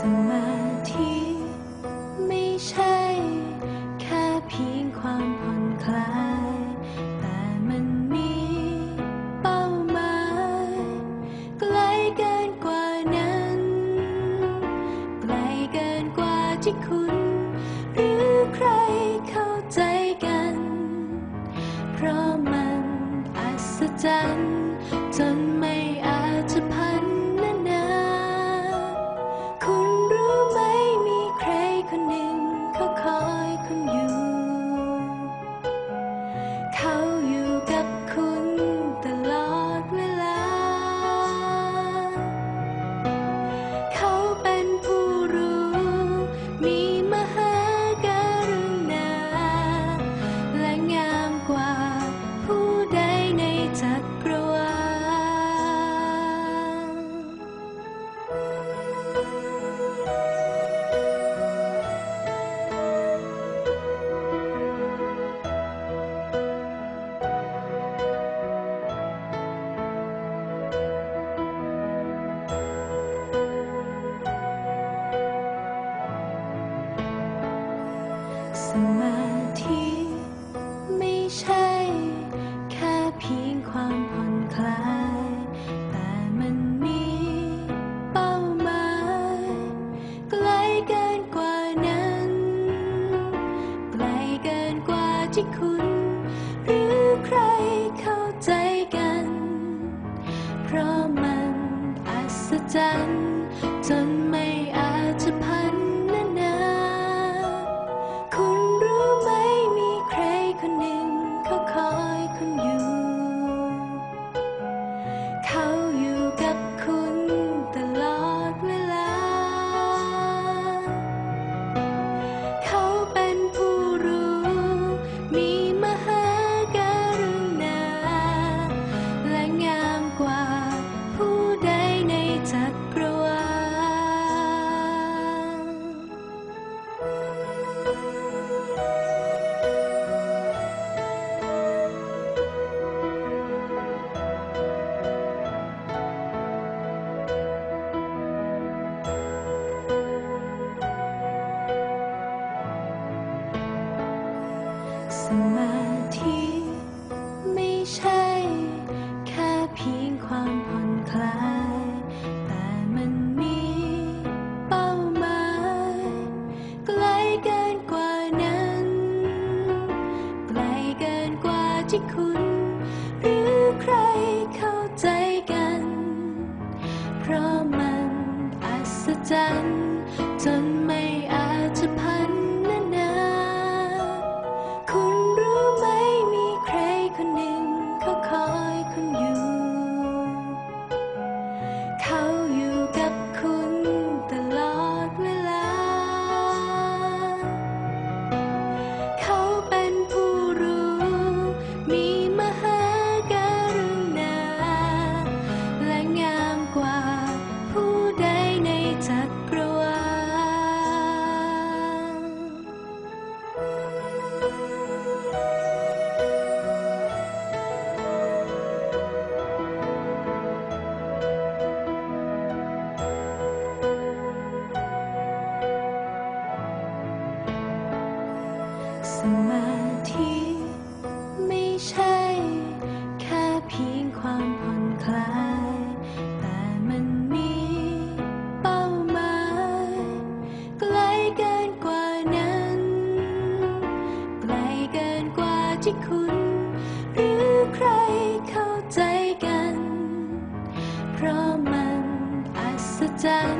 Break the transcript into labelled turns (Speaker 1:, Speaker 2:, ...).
Speaker 1: สมาธิไม่ใช่ แค่เพียงความผ่อนคลาย แต่มันมีเป้าหมายไกลเกินกว่านั้น ไกลเกินกว่าที่คุณ หรือใครเข้าใจกัน เพราะมันอัศจรรย์จน สมาธิไม่ใช่ แค่เพียงความผ่อนคลาย แต่มันมีเป้าหมายไกลเกินกว่านั้น ไกลเกินกว่าที่คุณ หรือใครเข้าใจกัน เพราะมันอัศจรรย์จนไม่ มาธิไม่ใช่ แค่เพียงความผ่อนคลาย แต่มันมีเป้าหมายไกลเกินกว่านั้น ไกลเกินกว่าที่คุณ ที่คุณ หรือใครเข้าใจกัน เพราะมันอัศจรรย์